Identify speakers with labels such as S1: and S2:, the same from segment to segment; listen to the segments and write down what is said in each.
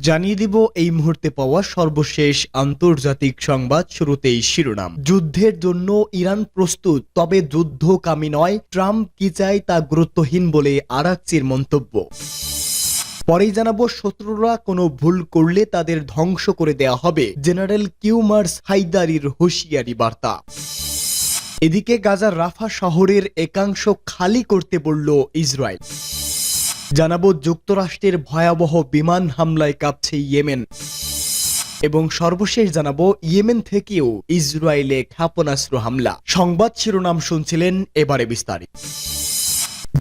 S1: জানিয়ে দিব এই মুহূর্তে পাওয়া সর্বশেষ আন্তর্জাতিক সংবাদ শুরুতেই শিরোনাম। যুদ্ধের জন্য ইরান প্রস্তুত, তবে যুদ্ধকামী নয়। ট্রাম্প কি চায় তা গুরুত্বহীন বলে আরাকচির মন্তব্য। পরেই জানাব, শত্রুরা কোনো ভুল করলে তাদের ধ্বংস করে দেয়া হবে। জেনারেল কিউমার্স হাইদারির হুঁশিয়ারি বার্তা। এদিকে গাজার রাফা শহরের একাংশ খালি করতে বলল ইসরায়েল। জানাব যুক্তরাষ্ট্রের ভয়াবহ বিমান হামলায় কাঁপছে ইয়েমেন। এবং সর্বশেষ জানাব ইয়েমেন থেকেও ইসরায়েলে ক্ষেপণাস্ত্র হামলা। সংবাদ শিরোনাম শুনছিলেন এবারে বিস্তারিত।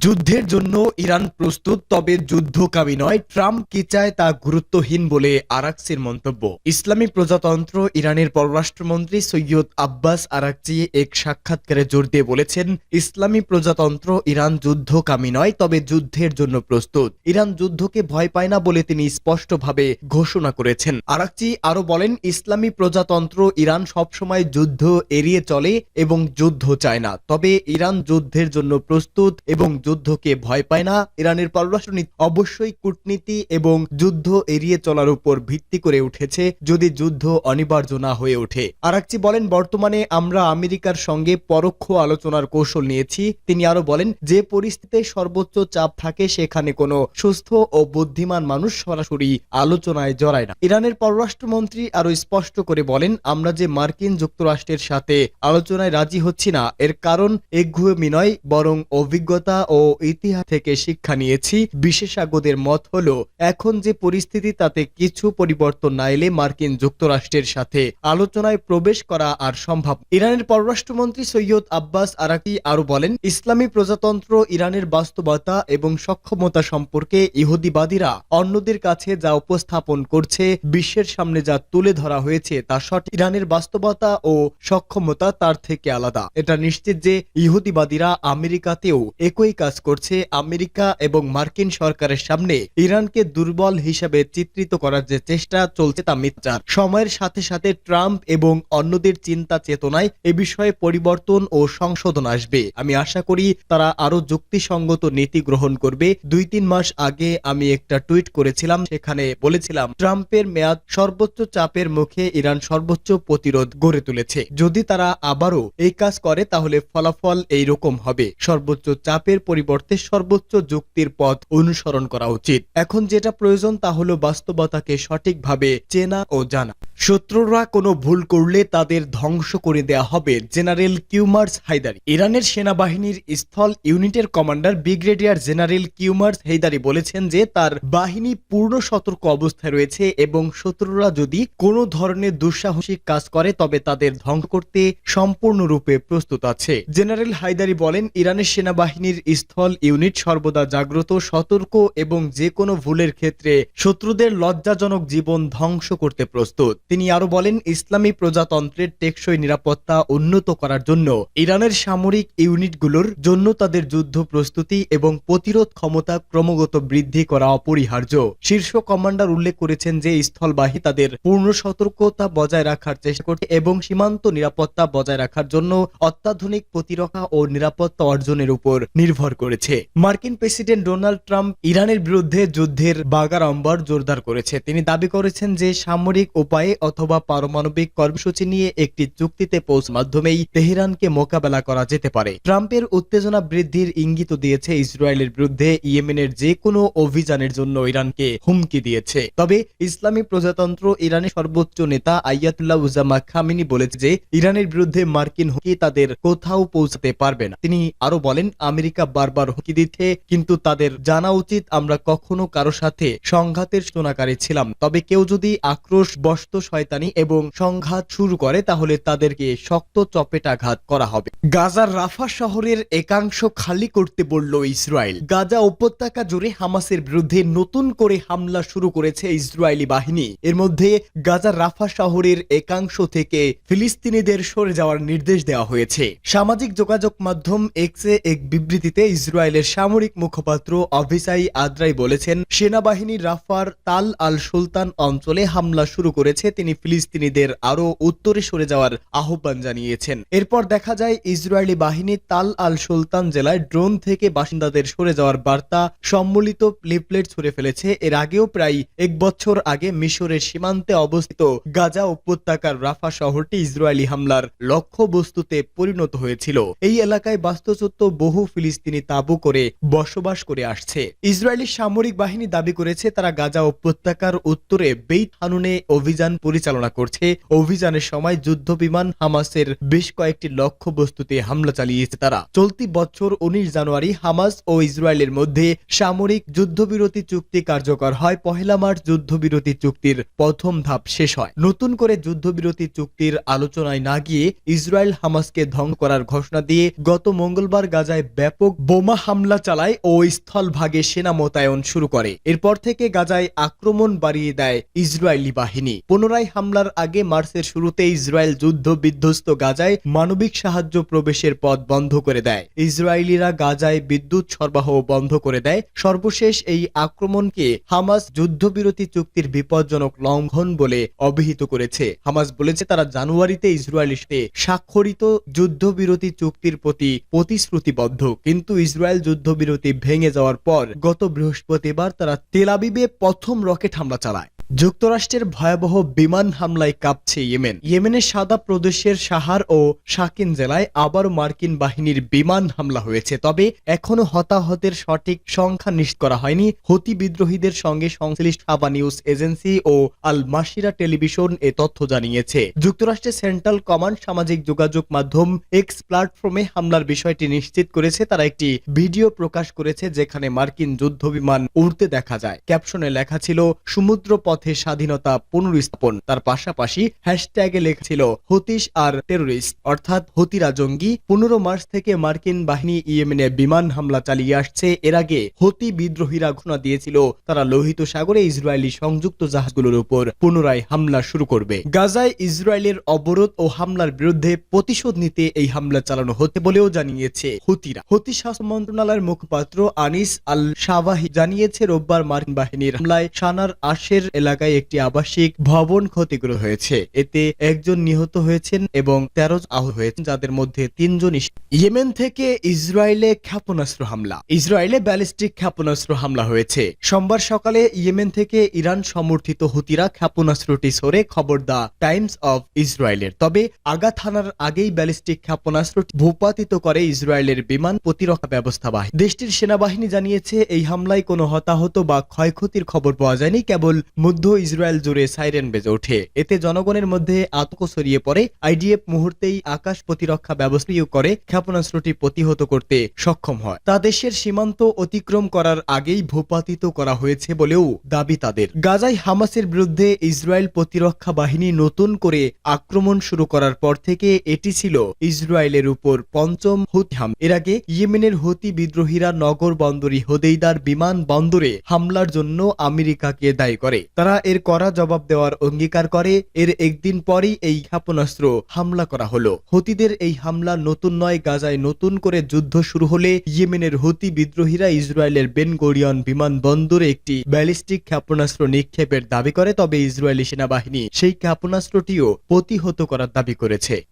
S1: যুদ্ধের জন্য ইরান প্রস্তুত, তবে যুদ্ধকামী নয়। ট্রাম্প কি চায় তা গুরুত্বহীন বলে আরাকসির মন্তব্য। ইসলামী প্রজাতন্ত্র ইরানের পররাষ্ট্রমন্ত্রী সৈয়দ আব্বাস আরাকচি এক সাক্ষাৎকারে জোর দিয়ে বলেছেন, ইসলামী প্রজাতন্ত্র ইরান যুদ্ধকামী নয়, তবে যুদ্ধের জন্য প্রস্তুত। ইরান যুদ্ধকে ভয় পায় না বলে তিনি স্পষ্টভাবে ঘোষণা করেছেন। আরাকচি আরও বলেন, ইসলামী প্রজাতন্ত্র ইরান সবসময় যুদ্ধ এড়িয়ে চলে এবং যুদ্ধ চায় না, তবে ইরান যুদ্ধের জন্য প্রস্তুত এবং যুদ্ধকে ভয় পায় না, ইরানের পররাষ্ট্রনীতি অবশ্যই কূটনীতি এবং যুদ্ধ এড়িয়ে চলার উপর ভিত্তি করে উঠেছে যদি যুদ্ধ অনিবার্য না হয়ে ওঠে। আরাকচি বলেন, বর্তমানে আমরা আমেরিকার সঙ্গে পরোক্ষ আলোচনার কৌশল নিয়েছি। তিনি আরও বলেন, যে পরিস্থিতিতে সর্বোচ্চ চাপ থাকে সেখানে কোনো সুস্থ ও বুদ্ধিমান মানুষ সরাসরি আলোচনায় জড়ায় না। ইরানের পররাষ্ট্রমন্ত্রী আরও স্পষ্ট করে বলেন, আমরা যে মার্কিন যুক্তরাষ্ট্রের সাথে আলোচনায় রাজি হচ্ছি না, এর কারণ একঘুয়েমি নয়, বরং অভিজ্ঞতা ও ইতিহাস থেকে শিক্ষা নিয়েছি। বিশেষজ্ঞদের মত হলো, এখন যে পরিস্থিতি, তাতে কিছু পরিবর্তন না এলে মার্কিন যুক্তরাষ্ট্রের সাথে আলোচনায় প্রবেশ করা আর সম্ভব। ইরানের পররাষ্ট্রমন্ত্রী সৈয়দ আব্বাস আরাকি আরও বলেন, ইসলামী প্রজাতন্ত্র ইরানের বাস্তবতা এবং সক্ষমতা সম্পর্কে ইহুদিবাদীরা অন্যদের কাছে যা উপস্থাপন করছে, বিশ্বের সামনে যা তুলে ধরা হয়েছে, তা সঠিক। ইরানের বাস্তবতা ও সক্ষমতা তার থেকে আলাদা। এটা নিশ্চিত যে ইহুদিবাদীরা আমেরিকাতেও একই কাজ করছে আমেরিকা এবং মার্কিন সরকারের সামনে ইরানকে দুর্বল হিসেবে চিত্রিত করার যে চেষ্টা চলছে তা মিথ্যার। সময়ের সাথে সাথে ট্রাম্প এবং অন্যদের চিন্তা চেতনায় এ বিষয়ে পরিবর্তন ও সংশোধন আসবে। আমি আশা করি তারা আরও যুক্তিসঙ্গত নীতি গ্রহণ করবে। দুই তিন মাস আগে আমি একটা টুইট করেছিলাম, সেখানে বলেছিলাম, ট্রাম্পের মেয়াদ সর্বোচ্চ চাপের মুখে ইরান সর্বোচ্চ প্রতিরোধ গড়ে তুলেছে। যদি তারা আবারও এই কাজ করে, তাহলে ফলাফল এই রকম হবে। সর্বোচ্চ চাপের পরিবর্তে সর্বোচ্চ যুক্তির পথ অনুসরণ করা উচিত। এখন যেটা প্রয়োজন তা হলো বাস্তবতাকে সঠিকভাবে চেনা ও জানা। শত্রুরা কোনো ভুল করলে তাদের ধ্বংস করে দেয়া হবে জেনারেল কিউমার্স হায়দারি। ইরানের সেনাবাহিনীর স্থল ইউনিটের commander brigadier general Kiumars Heydari বলেছেন যে তার বাহিনী পূর্ণ সতর্ক অবস্থায় রয়েছে এবং শত্রুরা যদি কোনো ধরনের দুঃসাহসিক কাজ করে, তবে তাদের ধ্বংস করতে সম্পূর্ণরূপে প্রস্তুত আছে। জেনারেল হায়দারি বলেন, ইরানের সেনাবাহিনীর স্থল ইউনিট সর্বদা জাগ্রত, সতর্ক এবং যে কোনো ভুলের ক্ষেত্রে শত্রুদের লজ্জাজনক জীবন ধ্বংস করতে প্রস্তুত। তিনি আরও বলেন, ইসলামী প্রজাতন্ত্রের টেকসই নিরাপত্তা উন্নত করার জন্য ইরানের সামরিক ইউনিটগুলোর জন্য তাদের যুদ্ধ প্রস্তুতি এবং প্রতিরোধ ক্ষমতা ক্রমাগত বৃদ্ধি করা অপরিহার্য। শীর্ষ কমান্ডার উল্লেখ করেছেন যে, স্থলবাহী তাদের পূর্ণ সতর্কতা বজায় রাখার চেষ্টা করছে এবং সীমান্ত নিরাপত্তা বজায় রাখার জন্য অত্যাধুনিক প্রতিরক্ষা ও নিরাপত্তা অর্জনের উপর নির্ভর করেছে। মার্কিন প্রেসিডেন্ট ডোনাল্ড ট্রাম্প ইরানের বিরুদ্ধে যুদ্ধের বাগাড়ম্বর জোরদার করেছে। তিনি দাবি করেছেন যে সামরিক উপায়ে অথবা পারমাণবিক কর্মসূচি নিয়ে একটি চুক্তিতে পৌঁছ মাধ্যমেই তেহরানকে মোকাবেলা করা যেতে পারে। ট্রাম্পের উত্তেজনা বৃদ্ধির ইঙ্গিত দিয়েছে ইসরায়েলের বিরুদ্ধে ইয়েমেনের যে কোনো অভিযানের জন্য ইরানকে হুমকি দিয়েছে। তবে ইসলামী প্রজাতন্ত্র ইরানের সর্বোচ্চ নেতা আয়াতুল্লাহ উজামা খামিনি বলেছে যে ইরানের বিরুদ্ধে মার্কিন হুমকি তাদের কোথাও পৌঁছাতে পারবে না। তিনি আরও বলেন, আমেরিকা বারবার হুমকি দিচ্ছে, কিন্তু তাদের জানা উচিত আমরা কখনো কারও সাথে সংঘাতের সূচনাকারী ছিলাম। তবে কেউ যদি আক্রোশ, বস্ত শয়তানি এবং সংঘাত শুরু করে, তাহলে তাদেরকে শক্ত চপেটাঘাত করা হবে। গাজার রাফা শহরের একাংশ খালি করতে বলল ইসরায়েল। গাজা উপত্যকা জুড়ে হামাসের বিরুদ্ধে নতুন করে হামলা শুরু করেছে ইসরায়েলি বাহিনী। এর মধ্যে গাজার রাফা শহরের একাংশ থেকে ফিলিস্তিনিদের সরে যাওয়ার নির্দেশ দেওয়া হয়েছে। সামাজিক যোগাযোগ মাধ্যম এক্সে এক বিবৃতিতে ইসরায়েলের সামরিক মুখপাত্র অভিসাই আদ্রাই বলেছেন, সেনাবাহিনী রাফার তাল আল সুলতান অঞ্চলে হামলা শুরু করেছে, তিনি ফিলিস্তিনিদের আরও উত্তরে সরে যাওয়ার আহ্বান জানিয়েছেন। এরপর দেখা যায়, ইসরায়েলি বাহিনী তাল আল সুলতান জেলায় ড্রোন থেকে বাসিন্দাদের সরে যাওয়ার বার্তা সম্মিলিত লিফলেট ছুড়ে ফেলেছে। এর আগেও প্রায় এক বছর আগে মিশরের সীমান্তে অবস্থিত গাজা উপত্যকার রাফা শহরটি ইসরায়েলি হামলার লক্ষ্য বস্তুতে পরিণত হয়েছিল। এই এলাকায় বাস্তুচ্যুত বহু ফিলিস্তিনি তাঁবু করে বসবাস করে আসছে। ইসরায়েলি সামরিক বাহিনী দাবি করেছে, তারা গাজা উপত্যকার উত্তরে বেইত হানুনে অভিযান পরিচালনা করছে। অভিযানের সময় যুদ্ধ বিমান হামাসের বেশ কয়েকটি লক্ষ্য বস্তুতে হামলা চালিয়েছে তারা। চলতি বছর উনিশ জানুয়ারি হামাস ও ইসরায়েলের মধ্যে সামরিক যুদ্ধবিরতি চুক্তি কার্যকর হয়। পহেলা মার্চ যুদ্ধবিরতি চুক্তির প্রথম ধাপ শেষ হয়। নতুন করে যুদ্ধবিরতি চুক্তির আলোচনায় না গিয়ে ইসরায়েল হামাসকে ধ্বংস করার ঘোষণা দিয়ে গত মঙ্গলবার গাজায় ব্যাপক বোমা হামলা চালায় ও স্থলভাগে সেনা মোতায়েন শুরু করে। এরপর থেকে গাজায় আক্রমণ বাড়িয়ে দেয় ইসরায়েলি বাহিনী। পুনরায় হামলার আগে মার্চের শুরুতে ইসরায়েল যুদ্ধ বিধ্বস্ত গাজায় মানবিক সাহায্য প্রবেশের পথ বন্ধ করে দেয়। ইসরায়েলিরা গাজায় বিদ্যুৎ সরবরাহ বন্ধ করে দেয়। সর্বশেষ এই আক্রমণকে হামাস যুদ্ধবিরতি চুক্তির বিপজ্জনক লঙ্ঘন বলে অভিহিত করেছে। হামাস বলেছে, তারা জানুয়ারিতে ইসরায়েলের স্বাক্ষরিত যুদ্ধবিরতি চুক্তির প্রতি প্রতিশ্রুতিবদ্ধ। কিন্তু ইসরায়েল যুদ্ধবিরতি ভেঙে যাওয়ার পর গত বৃহস্পতিবার তারা তেলাবিবে প্রথম রকেট হামলা চালায়। যুক্তরাষ্ট্রের ভয়াবহ বিমান হামলায় কাঁপছে ইয়েমেন। ইয়েমেনের সাদা প্রদেশের সাহার ও শাকিন জেলায় আবারও মার্কিন বাহিনীর বিমান হামলা হয়েছে, তবে এখনও হতাহতের সঠিক সংখ্যা নিশ্চিত করা হয়নি। হতি বিদ্রোহীদের সঙ্গে সংশ্লিষ্ট হাবা নিউজ এজেন্সি ও আল মাসিরা টেলিভিশন এ তথ্য জানিয়েছে। যুক্তরাষ্ট্রের সেন্ট্রাল কমান্ড সামাজিক যোগাযোগ মাধ্যম এক্স প্ল্যাটফর্মে হামলার বিষয়টি নিশ্চিত করেছে। তারা একটি ভিডিও প্রকাশ করেছে, যেখানে মার্কিন যুদ্ধ বিমান উড়তে দেখা যায়। ক্যাপশনে লেখা ছিল সমুদ্র পথে স্বাধীনতা পুনরুস্থাপন। তার পাশাপাশি হ্যাশট্যাগে লেখা ছিল হতিশ আর টেরোরিস্ট। অর্থাৎ হতিরা জঙ্গি। পনেরো মার্চ থেকে মার্কিন বাহিনী ইয়েমেনে বিমান হামলা চালিয়ে আসছে। এর আগে হতি বিদ্রোহীরা ঘোষণা দিয়েছিল, তারা লোহিত সাগরে ইসরায়েলি সংযুক্ত জাহাজগুলোর উপর পুনরায় হামলা শুরু করবে। গাজায় ইসরায়েলের অবরোধ ও হামলার বিরুদ্ধে প্রতিশোধ নিতে এই হামলা চালানো হতে বলেও জানিয়েছে হুতিরা। হুতি স্বাস্থ্য মন্ত্রণালয়ের মুখপাত্র আনিস আল শাবাহি জানিয়েছে, রোববার মার্কিন বাহিনীর হামলায় সানার আশের এলাকায় একটি আবাসিক ভবন ক্ষতিগ্রস্ত হয়েছে। এতে একজন নিহত হয়েছেন এবং তেরো আহত হয়েছেন, যাদের মধ্যে তিনজন ইয়েমেন থেকে ইসরায়েলে ক্ষেপণাস্ত্র হামলা। ইসরায়েলে ব্যালিস্টিক ক্ষেপণাস্ত্র হামলা হয়েছে। সোমবার সকালে ইয়েমেন থেকে ইরান সমর্থিত হুতিরা ক্ষেপণাস্ত্রটি সরে খবর দা টাইমস অফ ইসরায়েলের। তবে আগা থানার আগেই ব্যালিস্টিক ক্ষেপণাস্ত্রটি ভূপাতিত করে ইসরায়েলের বিমান প্রতিরক্ষা ব্যবস্থা বাহিনী দেশটির সেনাবাহিনী জানিয়েছে, এই হামলায় কোনো হতাহত বা ক্ষয়ক্ষতির খবর পাওয়া যায়নি, কেবল মধ্য ইসরায়েল জুড়ে সাইরেন বেজে ওঠে। এতে জনগণের মধ্যে আতঙ্ক ছড়িয়ে পড়ে। আইডিএফ মুহূর্তেই আকাশ প্রতিরক্ষা ব্যবস্থা করে, ক্ষেপণাস্ত্রটি প্রতিহত করতে সক্ষম হয়। তা দেশের সীমান্ত অতিক্রম করার আগেই ভূপাতিত করা হয়েছে বলেও দাবি তাদের। গাজায় হামাসের বিরুদ্ধে ইসরায়েল প্রতিরক্ষা বাহিনী নতুন করে আক্রমণ শুরু করার পর থেকে এটি ছিল ইসরায়েলের উপর পঞ্চম হুতি হাম এর আগে ইয়েমেনের হুতি বিদ্রোহীরা নগর বন্দরী হোদেইদার বিমান বন্দরে হামলার জন্য আমেরিকাকে দায়ী করে। তারা এর কড়া জবাব দেওয়ার অঙ্গীকার করে। এর একদিন পরই এই ক্ষেপণাস্ত্র হামলা করা হলো। হতিদের এই হামলা নতুন নয়, গাজায় নতুন করে যুদ্ধ শুরু হলে ইয়েমেনের হতি বিদ্রোহীরা ইসরায়েলের বেনগোরিয়ন বিমানবন্দরে একটি ব্যালিস্টিক ক্ষেপণাস্ত্র নিক্ষেপের দাবি করে, তবে ইসরায়েলি সেনাবাহিনী সেই ক্ষেপণাস্ত্রটিও প্রতিহত করার দাবি করেছে।